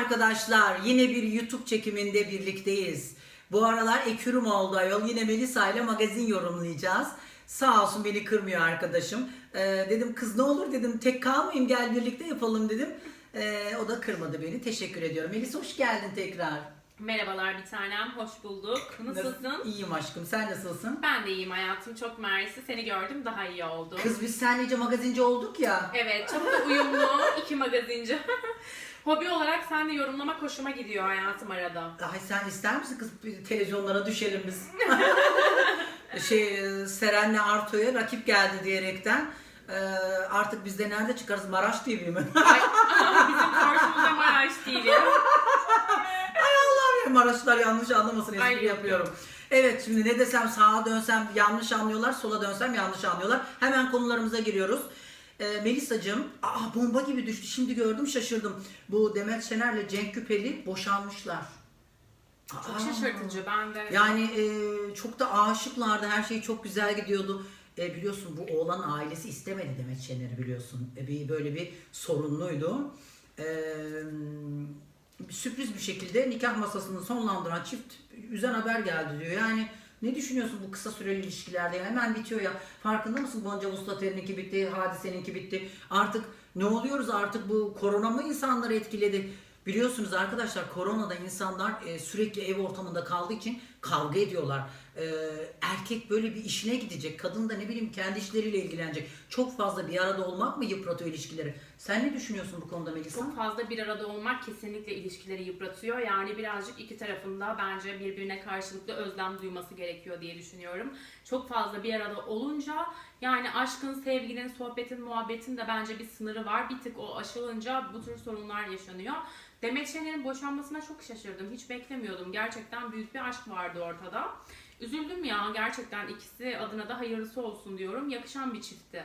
arkadaşlar. Yine bir YouTube çekiminde birlikteyiz. Bu aralar ekürüm oldu ayol. Yine Melisa ile magazin yorumlayacağız. Sağ olsun beni kırmıyor arkadaşım. Ee, dedim kız ne olur dedim tek kalmayayım gel birlikte yapalım dedim. Ee, o da kırmadı beni. Teşekkür ediyorum. Melisa hoş geldin tekrar. Merhabalar bir tanem, hoş bulduk. Nasılsın? İyiyim aşkım. Sen nasılsın? Ben de iyiyim hayatım, çok mersi. Seni gördüm, daha iyi oldu. Kız biz seninle iyice magazinci olduk ya. Evet, çok da uyumlu, iki magazinci. Hobi olarak sen de yorumlamak hoşuma gidiyor hayatım arada. Ay sen ister misin kız bir televizyonlara düşelim biz? şey Seren'le Arto'ya rakip geldi diyerekten. Ee, artık biz de nerede çıkarız? Maraş TV mi? Ay, bizim karşımıza Maraş TV. Allah'ım Maraşlılar yanlış anlamasın espri Ay, yok, yapıyorum. Evet şimdi ne desem sağa dönsem yanlış anlıyorlar, sola dönsem yanlış anlıyorlar. Hemen konularımıza giriyoruz. Ee, Melisa'cığım, aa bomba gibi düştü. Şimdi gördüm şaşırdım. Bu Demet Şener'le Cenk Küpeli boşanmışlar. Çok Aa. şaşırtıcı, ben de. Yani e, çok da aşıklardı. Her şey çok güzel gidiyordu. E, biliyorsun bu oğlan ailesi istemedi Demet Şener'i biliyorsun. E, bir böyle bir sorunluydu. E, sürpriz bir şekilde nikah masasını sonlandıran çift üzen haber geldi diyor. Yani ne düşünüyorsun bu kısa süreli ilişkilerde? Hemen bitiyor ya. Farkında mısın Gonca Vuslater'inki bitti, Hadise'ninki bitti. Artık ne oluyoruz artık bu korona mı insanları etkiledi? Biliyorsunuz arkadaşlar koronada insanlar e, sürekli ev ortamında kaldığı için kavga ediyorlar. E, erkek böyle bir işine gidecek, kadın da ne bileyim kendi işleriyle ilgilenecek. Çok fazla bir arada olmak mı yıpratıyor ilişkileri? Sen ne düşünüyorsun bu konuda Melisa? Çok fazla bir arada olmak kesinlikle ilişkileri yıpratıyor. Yani birazcık iki tarafında bence birbirine karşılıklı özlem duyması gerekiyor diye düşünüyorum. Çok fazla bir arada olunca yani aşkın, sevginin, sohbetin, muhabbetin de bence bir sınırı var. Bir tık o aşılınca bu tür sorunlar yaşanıyor. Demet Şener'in boşanmasına çok şaşırdım. Hiç beklemiyordum. Gerçekten büyük bir aşk vardı ortada. Üzüldüm ya gerçekten ikisi adına da hayırlısı olsun diyorum. Yakışan bir çiftti.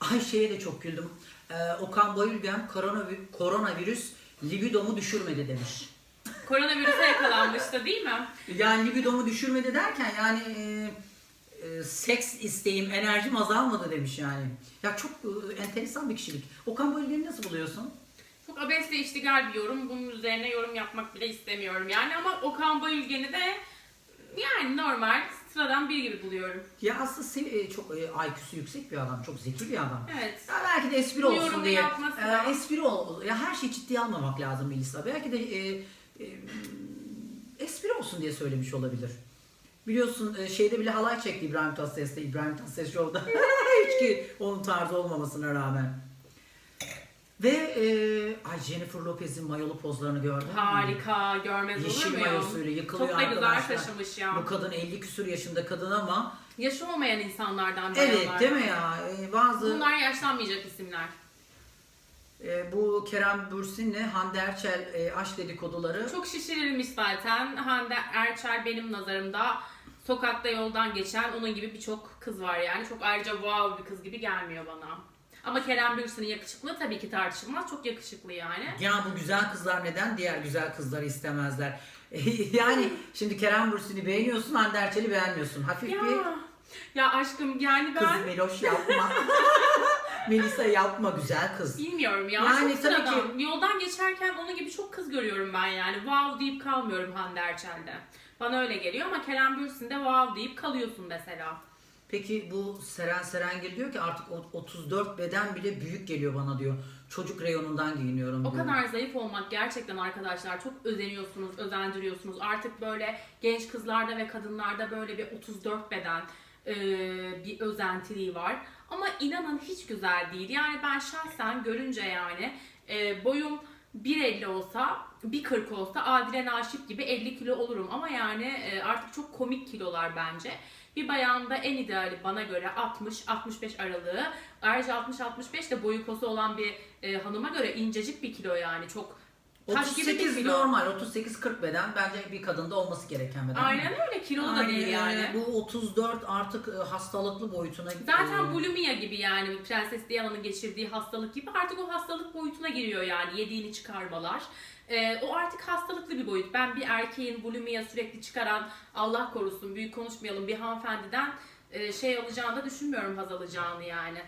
Ay şeye de çok güldüm. Ee, Okan Bayülgen koronavi- koronavirüs libidomu düşürmedi demiş. Koronavirüse yakalanmıştı değil mi? Yani libidomu düşürmedi derken yani e, e, seks isteğim, enerjim azalmadı demiş yani. Ya çok e, enteresan bir kişilik. Okan Bayülgen'i nasıl buluyorsun? Çok abesle iştigal bir yorum. Bunun üzerine yorum yapmak bile istemiyorum yani ama Okan Bayülgen'i de yani normal sıradan bir gibi buluyorum. Ya aslında sev- e, çok e, IQ'su yüksek bir adam, çok zeki bir adam. Evet. Ya belki de espri Bu olsun yorumu diye. yapması E, espri ol. Ya her şeyi ciddiye almamak lazım Melisa. Belki de e, e, espri olsun diye söylemiş olabilir. Biliyorsun e, şeyde bile halay çekti İbrahim Tatlıses'te, İbrahim Tatlıses Show'da. Hiç ki onun tarzı olmamasına rağmen. Ve e, ay Jennifer Lopez'in mayolu pozlarını gördün mü? Harika, görmez olur Yeşil muyum? mayosuyla yıkılıyor Çok da güzel arkadaşlar. taşımış ya. Bu kadın 50 küsur yaşında kadın ama Yaşı olmayan insanlardan evet bayanlar. değil mi ya? E, bazı Bunlar yaşlanmayacak isimler. e, bu Kerem Bürsin'le Hande Erçel e, aşk dedikoduları Çok şişirilmiş zaten. Hande Erçel benim nazarımda sokakta yoldan geçen onun gibi birçok kız var yani. Çok ayrıca wow bir kız gibi gelmiyor bana. Ama Kerem Bürsin'in yakışıklığı tabii ki tartışılmaz. Çok yakışıklı yani. Ya bu güzel kızlar neden diğer güzel kızları istemezler? yani şimdi Kerem Bürsin'i beğeniyorsun, Hande Erçel'i beğenmiyorsun. Hafif bir Ya, ya aşkım yani kız ben Meloş yapma. Melisa yapma güzel kız. bilmiyorum ya. Yani çok tabii sıradan. Yoldan geçerken onun gibi çok kız görüyorum ben yani. Wow deyip kalmıyorum Hande Erçel'de. Bana öyle geliyor ama Kerem Bürsin'de wow deyip kalıyorsun mesela. Peki bu Seren Serengil diyor ki artık o- 34 beden bile büyük geliyor bana diyor. Çocuk reyonundan giyiniyorum O diyor. kadar zayıf olmak gerçekten arkadaşlar çok özeniyorsunuz, özendiriyorsunuz. Artık böyle genç kızlarda ve kadınlarda böyle bir 34 beden e, bir özentiliği var. Ama inanın hiç güzel değil. Yani ben şahsen görünce yani e, boyum 1.50 olsa, 1.40 olsa Adile Naşif gibi 50 kilo olurum. Ama yani e, artık çok komik kilolar bence. Bir bayanda en ideali bana göre 60-65 aralığı. Ayrıca 60-65 de boyu posu olan bir e, hanıma göre incecik bir kilo yani. Çok taş gibi bir 38 kilo. normal, 38-40 beden bence bir kadında olması gereken beden. Aynen öyle kilolu da değil Aynen. yani. Bu 34 artık e, hastalıklı boyutuna Zaten e, bulimia gibi yani Prenses Diana'nın geçirdiği hastalık gibi artık o hastalık boyutuna giriyor yani yediğini çıkarmalar. Ee, o artık hastalıklı bir boyut. Ben bir erkeğin bulimia sürekli çıkaran Allah korusun büyük konuşmayalım bir hanımefendiden e, şey alacağını da düşünmüyorum haz alacağını yani.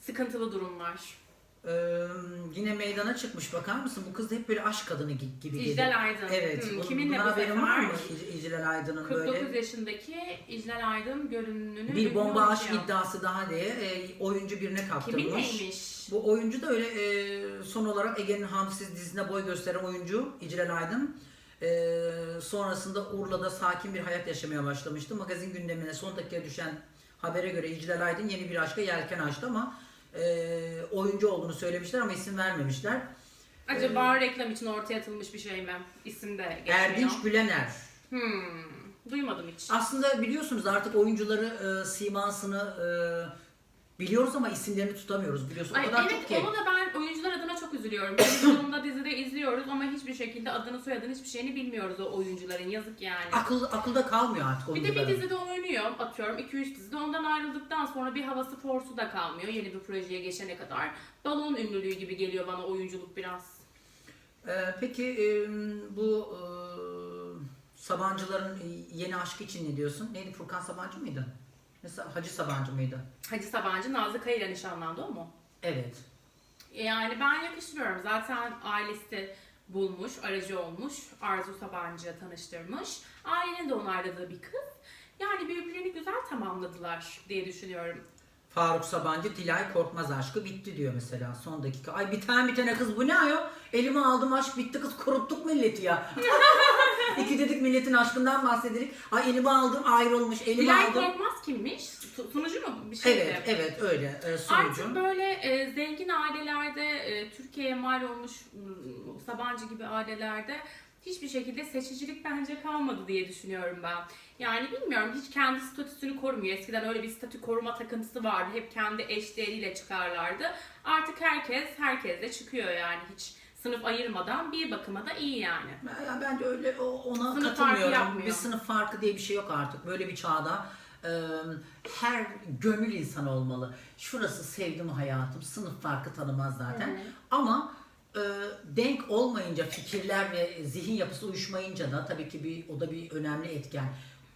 Sıkıntılı durumlar. Ee, yine meydana çıkmış bakar mısın? Bu kız da hep böyle aşk kadını gi- gibi geliyor. İclal Aydın. Evet. Bunun- kiminle bu haberin sefer? var mı? İc- İclal Aydın'ın 49 böyle yaşındaki İclal Aydın görünümünü bir bomba aşk iddiası daha diye e, oyuncu birine kaptırmış. Kiminleymiş? Bu oyuncu da öyle e, son olarak Ege'nin Hamsiz dizisine boy gösteren oyuncu İclal Aydın. E, sonrasında Urla'da sakin bir hayat yaşamaya başlamıştı. Magazin gündemine son dakika düşen habere göre İclal Aydın yeni bir aşka yelken açtı ama e, oyuncu olduğunu söylemişler ama isim vermemişler. Acaba reklam için ortaya atılmış bir şey mi? İsim de geçmiyor. Erdinç Gülener. Hmm, duymadım hiç. Aslında biliyorsunuz artık oyuncuları e, simasını e, biliyoruz ama isimlerini tutamıyoruz biliyorsun. O Ay, kadar evet çok ki. onu da ben oyuncular adına çok üzülüyorum. Televizyonda dizide izliyoruz ama hiçbir şekilde adını soyadını hiçbir şeyini bilmiyoruz o oyuncuların. Yazık yani. Akıl, akılda kalmıyor artık Bir de oyuncuların. bir dizide oynuyor atıyorum 2-3 dizide ondan ayrıldıktan sonra bir havası forsu da kalmıyor yeni bir projeye geçene kadar. Balon ünlülüğü gibi geliyor bana oyunculuk biraz. Ee, peki e, bu e, Sabancıların yeni aşkı için ne diyorsun? Neydi Furkan Sabancı mıydı? Mesela Hacı Sabancı mıydı? Hacı Sabancı Nazlı Kaya'yla nişanlandı o mu? Evet. Yani ben yakıştırıyorum. Zaten ailesi bulmuş, aracı olmuş. Arzu Sabancı tanıştırmış. Ailenin de onayladığı bir kız. Yani birbirlerini güzel tamamladılar diye düşünüyorum. Faruk Sabancı Dilay Korkmaz aşkı bitti diyor mesela son dakika. Ay bir tane bir tane kız bu ne ayol? Elime aldım aşk bitti kız koruttuk milleti ya. İki dedik milletin aşkından bahsedelim. Ay elime aldım ayrılmış elime Dilay aldım. Korkmaz kimmiş? Su- Sunucu mu? Bir şeydi. Evet evet öyle e, Artık sunucu. böyle e, zengin ailelerde, e, Türkiye'ye mal olmuş m, Sabancı gibi ailelerde hiçbir şekilde seçicilik bence kalmadı diye düşünüyorum ben. Yani bilmiyorum hiç kendi statüsünü korumuyor. Eskiden öyle bir statü koruma takıntısı vardı. Hep kendi eşleriyle çıkarlardı. Artık herkes herkesle çıkıyor yani hiç sınıf ayırmadan bir bakıma da iyi yani. Ya bence öyle o- ona Sınıf farkı katılmıyorum. yapmıyor. Bir sınıf farkı diye bir şey yok artık. Böyle bir çağda e, her gönül insan olmalı. Şurası sevdim hayatım. Sınıf farkı tanımaz zaten. Ama e, denk olmayınca fikirler ve zihin yapısı uyuşmayınca da tabii ki bir o da bir önemli etken.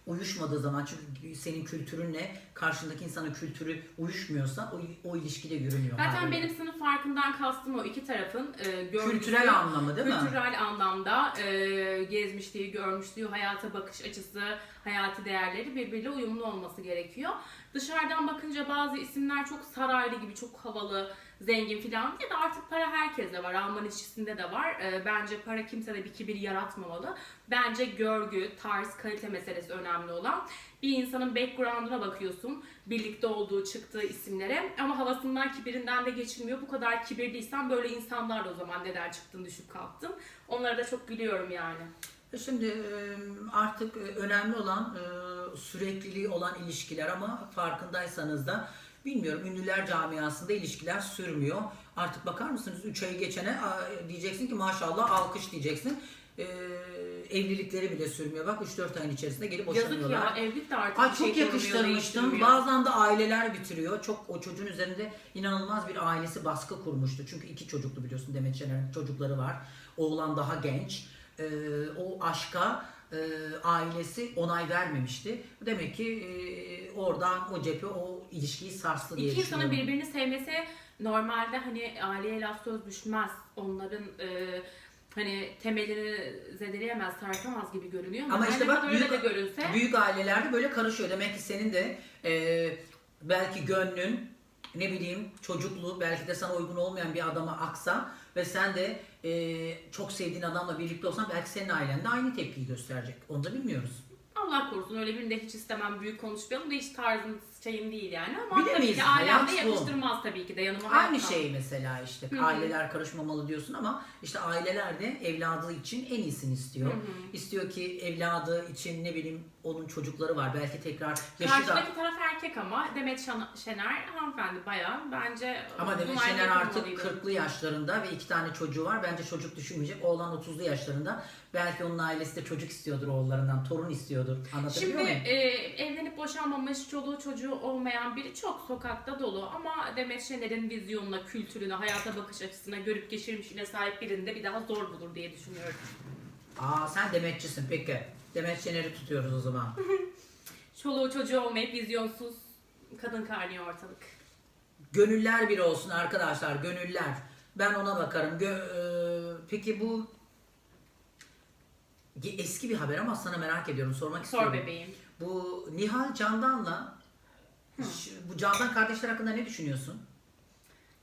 Uyuşmadığı zaman çünkü senin kültürünle karşındaki insanın kültürü uyuşmuyorsa o, o ilişkide yürümüyor. Zaten haliyle. benim sınıf farkından kastım o iki tarafın e, görgüsü, kültürel anlamı değil mi? Kültürel anlamda e, gezmişliği, görmüşlüğü, hayata bakış açısı, hayati değerleri birbiriyle uyumlu olması gerekiyor. Dışarıdan bakınca bazı isimler çok saraylı gibi, çok havalı, zengin filan ya da artık para herkeste var. Alman işçisinde de var. E, bence para kimsede bir kibir yaratmamalı. Bence görgü, tarz, kalite meselesi önemli olan. Bir insanın background'una bakıyorsun. Birlikte olduğu, çıktığı isimlere. Ama havasından, kibirinden de geçilmiyor. Bu kadar kibirliysen böyle insanlar da o zaman neden çıktın, düşüp kalktın. Onlara da çok gülüyorum yani. Şimdi artık önemli olan sürekliliği olan ilişkiler ama farkındaysanız da bilmiyorum ünlüler camiasında ilişkiler sürmüyor. Artık bakar mısınız 3 ayı geçene diyeceksin ki maşallah alkış diyeceksin. E, evlilikleri bile sürmüyor. Bak 3-4 ayın içerisinde gelip Yazık boşanıyorlar. ya, evlilik de artık Ay çok şey yakıştırmıştım. Bazen de aileler bitiriyor. Çok o çocuğun üzerinde inanılmaz bir ailesi baskı kurmuştu. Çünkü iki çocuklu biliyorsun Demet Şener'in çocukları var. Oğlan daha genç. Ee, o aşka e, ailesi onay vermemişti. Demek ki e, oradan o cephe o ilişkiyi sarstı diye İki insanın düşünüyorum. birbirini sevmesi normalde hani aileye laf söz düşmez. Onların e, hani temelini zedeleyemez, sarsamaz gibi görünüyor. Ama her işte bak kadar öyle büyük- de görünse Büyük ailelerde böyle karışıyor. Demek ki senin de e, belki gönlün ne bileyim çocukluğu belki de sana uygun olmayan bir adama aksa ve sen de e, çok sevdiğin adamla birlikte olsan belki senin ailen de aynı tepkiyi gösterecek. Onu da bilmiyoruz. Allah korusun öyle birini de hiç istemem büyük konuşmayalım da hiç tarzım şeyim değil yani ama Bilemeyiz, tabii ki ailem de hayat bu. yakıştırmaz tabii ki de yanıma Aynı hayatta. şey mesela işte Hı hı. aileler karışmamalı diyorsun ama işte aileler de evladı için en iyisini istiyor. Hı hı. İstiyor ki evladı için ne bileyim onun çocukları var belki tekrar yaşı da Karşıdaki taraf erkek ama Demet Şan- Şener hanımefendi bayağı bence Ama Demet bunlar Şener artık yapılmalıydı. 40'lı yaşlarında ve iki tane çocuğu var. Bence çocuk düşünmeyecek. Oğlan 30'lu yaşlarında. Belki onun ailesi de çocuk istiyordur oğullarından. Torun istiyordur. Anlatabiliyor Şimdi muyum? e, evlenip boşanmamış, çoluğu çocuğu olmayan biri çok sokakta dolu ama Demet Şener'in vizyonuna, kültürüne, hayata bakış açısına, görüp geçirmişine sahip birini de bir daha zor bulur diye düşünüyorum. Aa sen Demetçisin peki. Demet Şener'i tutuyoruz o zaman. Çoluğu çocuğu olmayıp vizyonsuz kadın kaynıyor ortalık. Gönüller bir olsun arkadaşlar, gönüller. Ben ona bakarım. Gö- e, peki bu eski bir haber ama sana merak ediyorum, sormak istiyorum. Sor bebeğim. Bu Nihal Candan'la Ş- bu Candan kardeşler hakkında ne düşünüyorsun?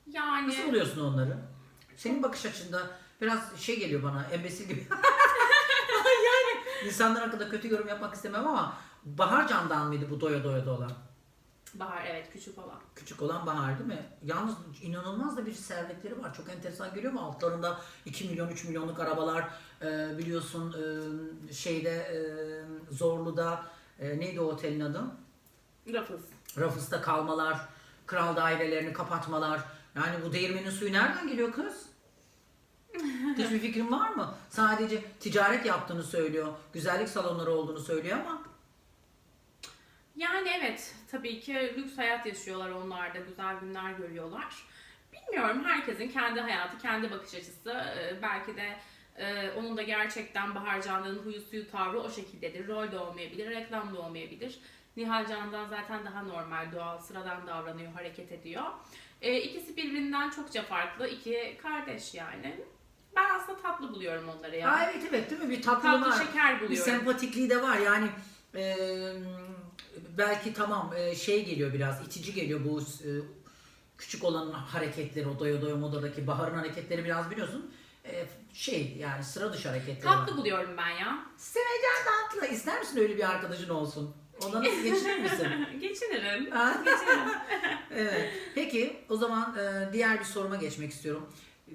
Yani Nasıl buluyorsun onları? Senin bakış açında biraz şey geliyor bana, embesil gibi. yani insanlar hakkında kötü yorum yapmak istemem ama Bahar Candan mıydı bu doya doya da olan? Bahar evet küçük olan. Küçük olan Bahar değil mi? Yalnız inanılmaz da bir servetleri var. Çok enteresan geliyor mu? Altlarında 2 milyon 3 milyonluk arabalar e, biliyorsun e, şeyde e, Zorlu'da e, neydi o otelin adı? Rafız. Rafıs'ta kalmalar, kral dairelerini kapatmalar. Yani bu değirmenin suyu nereden geliyor kız? Hiçbir fikrin var mı? Sadece ticaret yaptığını söylüyor, güzellik salonları olduğunu söylüyor ama Yani evet tabii ki lüks hayat yaşıyorlar onlar da güzel günler görüyorlar. Bilmiyorum herkesin kendi hayatı, kendi bakış açısı. Ee, belki de e, onun da gerçekten Bahar Candan'ın huyu suyu tavrı o şekildedir. Rol de olmayabilir, reklam da olmayabilir. Nihal Candan zaten daha normal, doğal, sıradan davranıyor, hareket ediyor. Ee, ikisi birbirinden çokça farklı, iki kardeş yani. Ben aslında tatlı buluyorum onları ya. Ha, evet evet değil mi? Bir tatlılığı Tatlı var. şeker Bir buluyorum. sempatikliği de var. Yani e, belki tamam e, şey geliyor biraz itici geliyor bu e, küçük olanın hareketleri o doya doya modadaki Bahar'ın hareketleri biraz biliyorsun e, şey yani sıra dışı hareketleri var. Tatlı buluyorum ben ya. Sevecen tatlı. İster misin öyle bir arkadaşın olsun? Ona nasıl geçinir misin? Geçinirim. Ha? Geçinirim. evet. Peki o zaman e, diğer bir soruma geçmek istiyorum. E,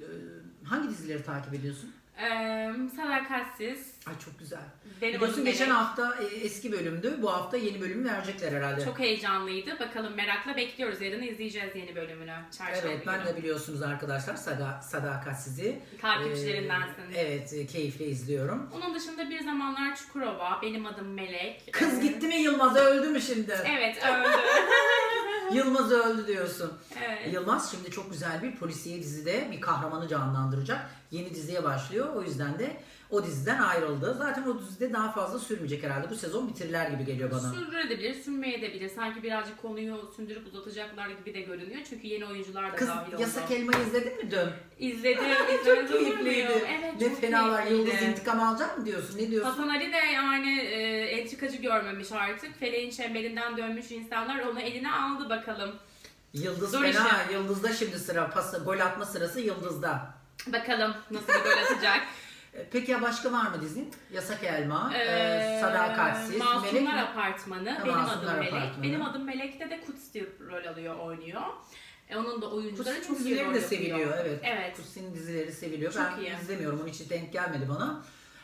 hangi dizileri takip ediyorsun? Ee, sadakatsiz. Ay çok güzel. Benim Biliyorsun adım geçen Melek. hafta e, eski bölümdü. Bu hafta yeni bölümü verecekler herhalde. Çok heyecanlıydı. Bakalım merakla bekliyoruz. Yarın izleyeceğiz yeni bölümünü. Çarşamba Evet ben günü. de biliyorsunuz arkadaşlar Sada, Sadakat sizi. Takipçilerindensin. Ee, evet e, keyifle izliyorum. Onun dışında bir zamanlar Çukurova. Benim adım Melek. Kız Ee, gitti mi Yılmaz öldü mü şimdi? Evet öldü. Yılmaz öldü diyorsun. evet. Yılmaz şimdi çok güzel bir polisiye dizide bir kahramanı canlandıracak. Yeni diziye başlıyor. O yüzden de o diziden ayrıldı. Zaten o dizide daha fazla sürmeyecek herhalde. Bu sezon bitirler gibi geliyor bana. Sürdürebilir, sürmeyebilir. Sanki birazcık konuyu sündürüp uzatacaklar gibi de görünüyor. Çünkü yeni oyuncular da Kız dahil oldu. Yasak Elma'yı izledin mi dön? İzledim, Çok izledim. keyifliydi. Evet, ne çok fenalar. keyifliydi. Yıldız intikam alacak mı diyorsun? Ne diyorsun? Hasan Ali de yani e, entrikacı görmemiş artık. Feleğin çemberinden dönmüş insanlar onu eline aldı bakalım. Yıldız Zor fena. iş Yıldız'da şimdi sıra. Pas, gol atma sırası Yıldız'da. Bakalım nasıl bir gol atacak. E, Peki ya başka var mı dizin? Yasak Elma, e, Ee, Sadakatsiz, Masumlar Melek mi? Apartmanı. Ha, benim Masumlar adım Melek. Apartmanı. Benim adım Melek'te de Kutsi rol alıyor, oynuyor. E, onun da oyuncuları Kutsi'nin çok iyi rol de seviliyor. Evet. Evet. Kutsi'nin dizileri seviliyor. Çok ben iyi. izlemiyorum. Onun hiç denk gelmedi bana.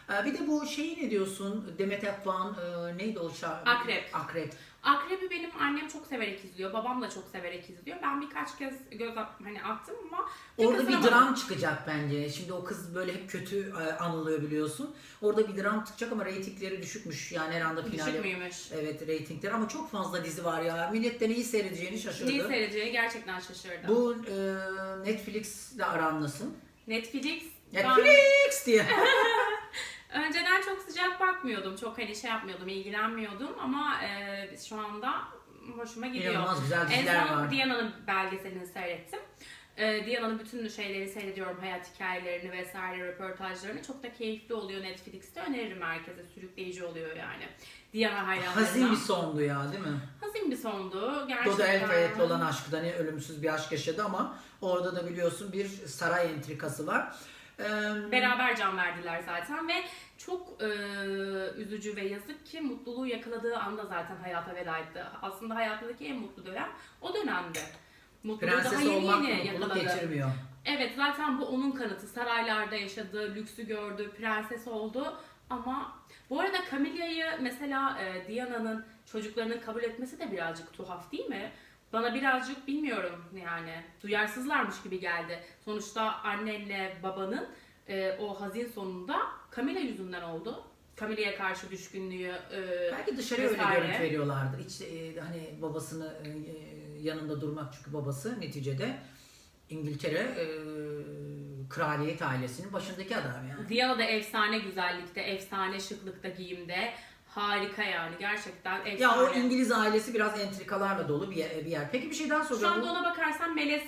E, Bir de bu şeyi ne diyorsun? Demet Akbağ'ın e, neydi o şarkı? Akrep. Akrep. Akrep'i benim annem çok severek izliyor. Babam da çok severek izliyor. Ben birkaç kez göz hani attım ama Orada bir dram çıkacak bence. Şimdi o kız böyle hep kötü e, anılıyor biliyorsun. Orada bir dram çıkacak ama reytingleri düşükmüş. Yani her anda finale. Düşük müymüş? Evet reytingler ama çok fazla dizi var ya. Millet de neyi seyredeceğini şaşırdı. Neyi seyredeceği gerçekten şaşırdım. Bu e, Netflix'le aran nasıl? Netflix. ben- Netflix diye. Önceden çok sıcak bakmıyordum. Çok hani şey yapmıyordum, ilgilenmiyordum ama e, şu anda hoşuma gidiyor. İnanılmaz güzel En diziler son var. Diana'nın belgeselini seyrettim. E, Diana'nın bütün şeyleri seyrediyorum, hayat hikayelerini vesaire, röportajlarını. Çok da keyifli oluyor Netflix'te. Öneririm herkese. Sürükleyici oluyor yani. Diana hayranlarına. Hazin bir sondu ya değil mi? Hazin bir sondu. Gerçekten. Doda El Fayet'le olan aşkı da ne ölümsüz bir aşk yaşadı ama orada da biliyorsun bir saray entrikası var. Beraber can verdiler zaten ve çok e, üzücü ve yazık ki mutluluğu yakaladığı anda zaten hayata veda etti. Aslında hayatındaki en mutlu dönem o dönemde. Mutluluğu daha Prenses yeni olmak yeni mutluluk yakaladı. geçirmiyor. Evet zaten bu onun kanıtı. Saraylarda yaşadı, lüksü gördü, prenses oldu ama bu arada Camilla'yı mesela e, Diana'nın çocuklarının kabul etmesi de birazcık tuhaf değil mi? Bana birazcık bilmiyorum yani duyarsızlarmış gibi geldi. Sonuçta annenle babanın e, o hazin sonunda Camilla yüzünden oldu. Camilla'ya karşı düşkünlüğü e, Belki dışarıya öyle vesaire. görüntü veriyorlardır. Hiç e, hani babasını e, e, yanında durmak çünkü babası neticede İngiltere e, kraliyet ailesinin başındaki adam yani. Diana da efsane güzellikte, efsane şıklıkta, giyimde. Harika yani gerçekten efsane. Ya o İngiliz ailesi biraz entrikalarla dolu bir yer. Bir yer. Peki bir şey daha Şu soracağım. anda ona bakarsan Melez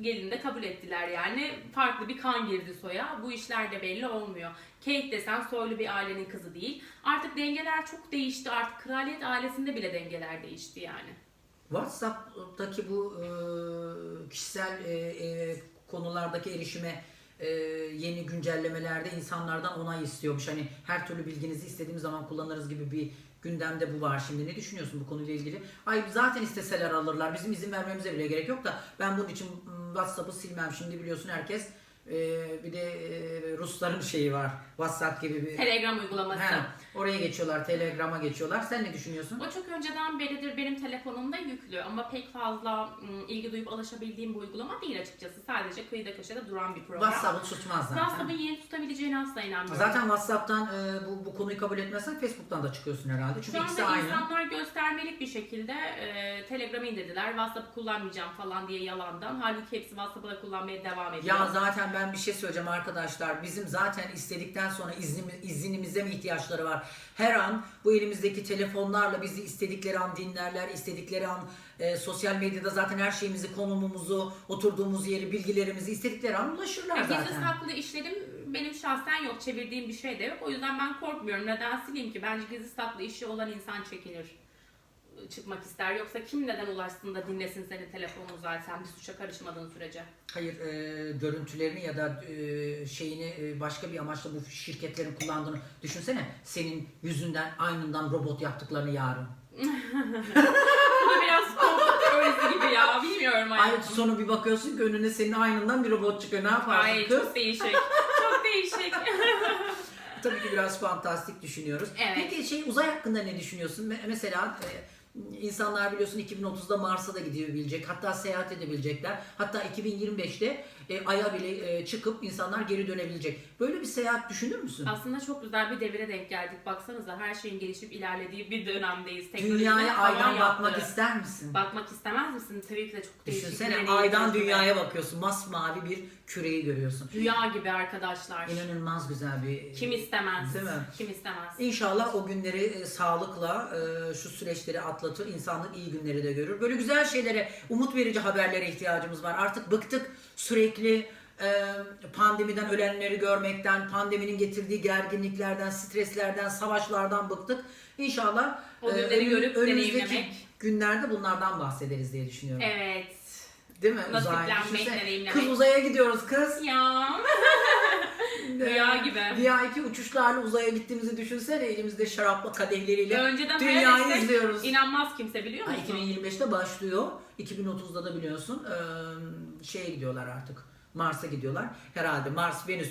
gelin de kabul ettiler yani. Farklı bir kan girdi soya. Bu işler de belli olmuyor. Kate desen soylu bir ailenin kızı değil. Artık dengeler çok değişti. Artık kraliyet ailesinde bile dengeler değişti yani. WhatsApp'taki bu e, kişisel e, e, konulardaki erişime e, yeni güncellemelerde insanlardan onay istiyormuş. Hani her türlü bilginizi istediğimiz zaman kullanırız gibi bir gündemde bu var şimdi. Ne düşünüyorsun bu konuyla ilgili? Ay zaten isteseler alırlar. Bizim izin vermemize bile gerek yok da ben bunun için WhatsApp'ı silmem. Şimdi biliyorsun herkes e, bir de e, Rusların şeyi var. WhatsApp gibi bir Telegram uygulaması. He, oraya geçiyorlar, Telegram'a geçiyorlar. Sen ne düşünüyorsun? O çok önceden beridir benim telefonumda yüklü ama pek fazla ım, ilgi duyup alışabildiğim bir uygulama değil açıkçası. Sadece kıyıda köşede duran bir program. WhatsApp'ı tutmaz zaten. WhatsApp'ın yeni tutabileceğine asla inanmıyorum. Zaten WhatsApp'tan e, bu, bu konuyu kabul etmezsen Facebook'tan da çıkıyorsun herhalde. Çünkü Şu ikisi anda aynı. insanlar göstermelik bir şekilde e, Telegram'ı indirdiler. WhatsApp kullanmayacağım falan diye yalandan. Halbuki hepsi WhatsApp'ı da kullanmaya devam ediyor. Ya zaten ben bir şey söyleyeceğim arkadaşlar. Bizim zaten istedikten sonra iznimiz, iznimize mi ihtiyaçları var? Her an bu elimizdeki telefonlarla bizi istedikleri an dinlerler, istedikleri an e, sosyal medyada zaten her şeyimizi, konumumuzu, oturduğumuz yeri, bilgilerimizi istedikleri an ulaşırlar Ya gizli zaten. saklı işlerim benim şahsen yok. Çevirdiğim bir şey de yok. O yüzden ben korkmuyorum. Neden sileyim ki? Bence gizli saklı işi olan insan çekinir. Çıkmak ister. Yoksa kim neden ulaşsın da dinlesin senin telefonunu zaten bir suça karışmadığın sürece. Hayır, e, görüntülerini ya da e, şeyini e, başka bir amaçla bu şirketlerin kullandığını düşünsene. Senin yüzünden aynından robot yaptıklarını yarın. Bu da biraz komplo teorisi gibi ya. Bilmiyorum Ay hayatım. sonu bir bakıyorsun ki önüne senin aynından bir robot çıkıyor. Ne yaparsın Ay kız? çok değişik. çok değişik. Tabii ki biraz fantastik düşünüyoruz. Evet. Peki şey uzay hakkında ne düşünüyorsun? Me- Mesela e, insanlar biliyorsun 2030'da Mars'a da gidebilecek. Hatta seyahat edebilecekler. Hatta 2025'te e, Ay'a bile e, çıkıp insanlar geri dönebilecek. Böyle bir seyahat düşünür müsün? Aslında çok güzel bir devire denk geldik. Baksanıza her şeyin gelişip ilerlediği bir dönemdeyiz. Teknolojinin Dünyaya aydan yaptığı. bakmak ister misin? Bakmak istemez misin? Tabii ki de çok değişik. Düşünsene deneyim aydan tecrübe. dünyaya bakıyorsun. Masmavi bir küreyi görüyorsun. Rüya gibi arkadaşlar. İnanılmaz güzel bir Kim istemez? Değil mi? Kim istemez? İnşallah o günleri e, sağlıkla e, şu süreçleri atlatır. insanlık iyi günleri de görür. Böyle güzel şeylere, umut verici haberlere ihtiyacımız var. Artık bıktık sürekli e, pandemiden ölenleri görmekten, pandeminin getirdiği gerginliklerden, streslerden, savaşlardan bıktık. İnşallah O e, görüp önümüzdeki günlerde bunlardan bahsederiz diye düşünüyorum. Evet. Değil mi? Deneyimlemek. Kız uzaya gidiyoruz kız. Ya. Rüya gibi. VIP uçuşlarla uzaya gittiğimizi düşünsene elimizde şarapla kadehleriyle. Önceden Dünyayı etsek izliyoruz. İnanmaz kimse biliyor musun? 2025'te başlıyor. 2030'da da biliyorsun eee, şeye gidiyorlar artık. Mars'a gidiyorlar. Herhalde Mars, Venüs,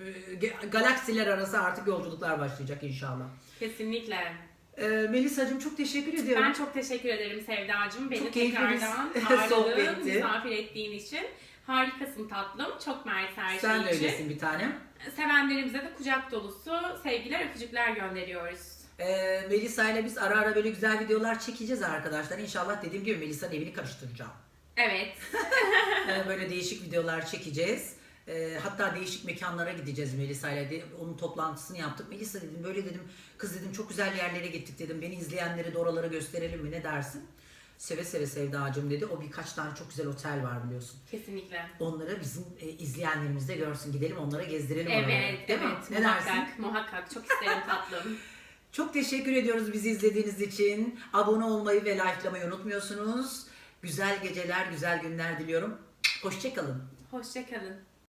eee, ge- galaksiler arası artık yolculuklar başlayacak inşallah. Kesinlikle. Eee Melisa'cığım çok teşekkür ediyorum. Ben çok teşekkür ederim Sevdacığım. Beni Çok keyifli bir tekrardan sohbetti. ağırladığın, misafir ettiğin için. Harikasın tatlım. Çok mersi her Sen şey de için. öylesin bir tanem. Sevenlerimize de kucak dolusu sevgiler, öpücükler gönderiyoruz. Eee Melisa ile biz ara ara böyle güzel videolar çekeceğiz arkadaşlar. İnşallah dediğim gibi Melisa'nın evini karıştıracağım. Evet. Ee, böyle değişik videolar çekeceğiz. Ee, hatta değişik mekanlara gideceğiz Melisa ile. De- Onun toplantısını yaptık. Melisa dedim böyle dedim kız dedim çok güzel yerlere gittik dedim. Beni izleyenlere de oraları gösterelim mi ne dersin? Seve seve Sevdacığım dedi. O birkaç tane çok güzel otel var biliyorsun. Kesinlikle. Onları bizim e, izleyenlerimiz de görsün. Gidelim onlara gezdirelim Evet, oraları. Değil mi? evet. Ne muhakkak, dersin? muhakkak. Çok isterim tatlım. Çok teşekkür ediyoruz bizi izlediğiniz için. Abone olmayı ve likelamayı unutmuyorsunuz. Güzel geceler, güzel günler diliyorum. Hoşçakalın. Hoşçakalın.